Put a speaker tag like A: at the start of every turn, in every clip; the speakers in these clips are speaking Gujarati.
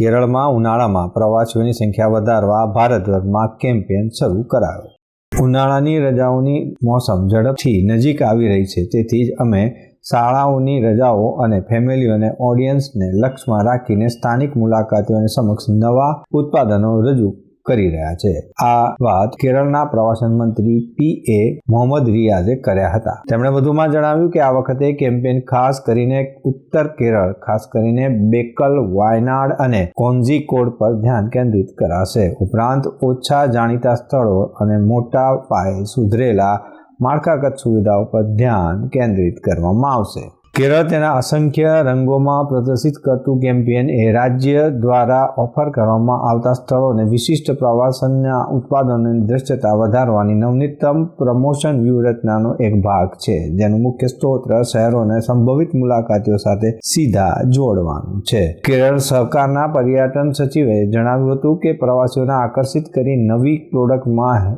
A: કેરળમાં ઉનાળામાં પ્રવાસીઓની સંખ્યા વધારવા ભારતભરમાં કેમ્પેન શરૂ કરાયો. ઉનાળાની રજાઓની મોસમ ઝડપથી નજીક આવી રહી છે, તેથી જ અમે શાળાઓની રજાઓ અને ફેમિલીઓને ઓડિયન્સને લક્ષ્યમાં રાખીને સ્થાનિક મુલાકાતીઓની સમક્ષ નવા ઉત્પાદનો રજૂ કરી રહ્યા છે. આ વાત કેરળના પ્રવાસન મંત્રી પી. એ. મોહમ્મદ રિયાઝે કર્યા હતા. તેમણે વધુમાં જણાવ્યું કે આ વખતે કેમ્પેન ખાસ કરીને ઉત્તર કેરળ, ખાસ કરીને બેકલ, વાયનાડ અને કોન્ઝીકોડ પર ધ્યાન કેન્દ્રિત કરાશે. ઉપરાંત ઓછા જાણીતા સ્થળો અને મોટા પાયે સુધરેલા માળખાગત સુવિધાઓ પર ધ્યાન કેન્દ્રિત કરવામાં આવશે. કેરળ તેના અસંખ્ય રંગોમાં પ્રદર્શિત કરતું કેમ્પેન એ રાજ્ય દ્વારા ઓફર કરવામાં આવતા સ્થળોને વિશિષ્ટ પ્રવાસનના ઉત્પાદનોની દ્રશ્યતા વધારવાની નવનીતમ પ્રમોશન વ્યૂહરચનાનો એક ભાગ છે, જેનું મુખ્ય સ્ત્રોત શહેરોને સંભવિત મુલાકાતીઓ સાથે સીધા જોડવાનું છે. કેરળ સરકારના પર્યટન સચિવે જણાવ્યું હતું કે પ્રવાસીઓને આકર્ષિત કરી નવી પ્રોડક્ટમાં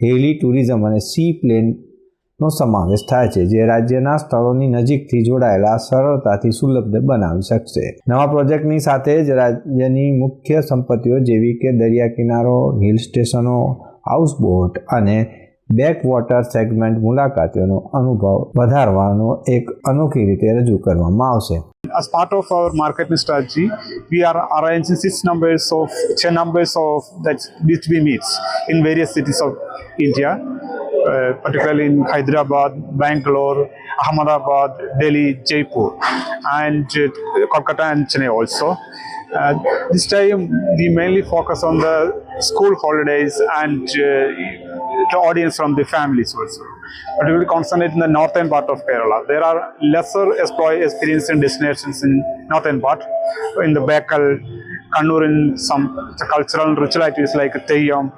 A: હેલી ટુરિઝમ અને સી પ્લેન નો સમાવેશ થાય છે જે રાજ્યના સ્થળોની નજીકથી જોડાયેલા સરળતાથી સુલભ બનાવી શકશે. નવા પ્રોજેક્ટની સાથે જ રાજ્યની મુખ્ય સંપત્તિઓ જેવી કે દરિયા કિનારો હિલ સ્ટેશનો હાઉસબોટ અને બેકવોટર સેગમેન્ટ મુલાકાતીઓનો અનુભવ વધારવાનો એક અનોખી રીતે રજૂ કરવામાં આવશે.
B: As part of our marketing strategy, we are arranging six numbers of ten numbers of that B2B meets in various cities of India, particularly in Hyderabad, Bangalore, Ahmedabad, Delhi, Jaipur, and Kolkata and Chennai also. Uh, this time we mainly focus on the school holidays and uh, the audience from the families also. But we will concentrate in the northern part of Kerala. There are lesser exploit experiencing destinations in northern part, in the Bekal, Kannur in some cultural and ritual activities like Teyyam,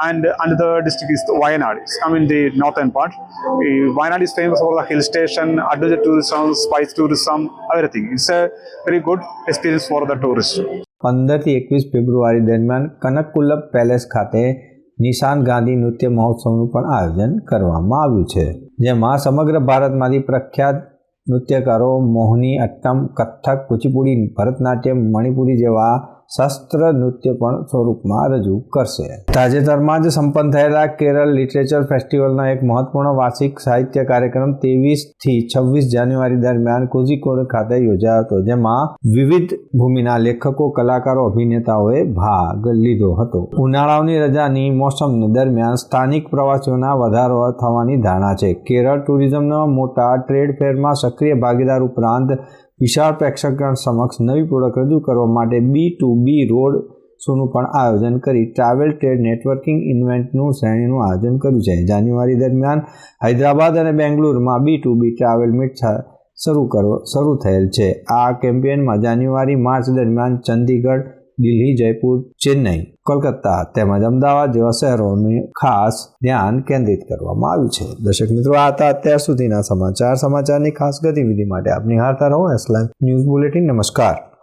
B: and another district is Wayanad. It's come in the northern part. Uh, Wayanad is famous for the hill station, adventure tourism, spice tourism, everything. It's a very good experience for the tourists.
A: પંદરથી એકવીસ ફેબ્રુઆરી દરમિયાન કનકકુલ્લબ પેલેસ ખાતે નિશાન ગાંધી નૃત્ય મહોત્સવનું પણ આયોજન કરવામાં આવ્યું છે જેમાં સમગ્ર ભારતમાંથી પ્રખ્યાત નૃત્યકારો મોહની અટ્ટમ કથક કુચીપુડી ભરતનાટ્યમ મણિપુરી જેવા શસ્ત્ર નૃત્ય પણ સ્વરૂપમાં રજૂ કરશે. તાજેતરમાં જ સંપન્ન થયેલા કેરળ લિટરેચર ફેસ્ટિવલના એક મહત્વપૂર્ણ વાર્ષિક સાહિત્ય કાર્યક્રમ ત્રેવીસથી છવ્વીસ જાન્યુઆરી દરમિયાન કોઝિકોડ ખાતે યોજાયો હતો, જેમાં વિવિધ ભૂમિના લેખકો, કલાકારો, અભિનેતાઓએ ભાગ લીધો હતો. ઉનાળાની રજાની મોસમ દરમિયાન સ્થાનિક પ્રવાસીઓના વધારો થવાની ધારણા છે. કેરળ ટુરિઝમના મોટા ટ્રેડ ફેરમાં સક્રિય ભાગીદાર ઉપરાંત વિશાળ પ્રેક્ષકગણ સમક્ષ નવી પ્રોડક્ટ રજૂ કરવા માટે બી ટુ બી રોડ શોનું પણ આયોજન કરી ટ્રાવેલ ટ્રેડ નેટવર્કિંગ ઇવેન્ટનું શ્રેણીનું આયોજન કર્યું છે. જાન્યુઆરી દરમિયાન હૈદરાબાદ અને બેંગ્લુરમાં B to B travel meet શરૂ કરો, શરૂ થયેલ છે. આ કેમ્પેનમાં જાન્યુઆરી માર્ચ દરમિયાન ચંદીગઢ દિલ્હી, જયપુર, ચેન્નઈ, કોલકાતા તેમજ અમદાવાદ જેવા શહેરોનું ખાસ ધ્યાન કેન્દ્રિત કરવામાં આવ્યું છે. દર્શક મિત્રો, આ હતા અત્યાર સુધીના સમાચાર. સમાચારની ખાસ ગતિવિધિ માટે આપ નિહાળતા રહો. એસ ન્યૂઝ બુલેટિન નમસ્કાર.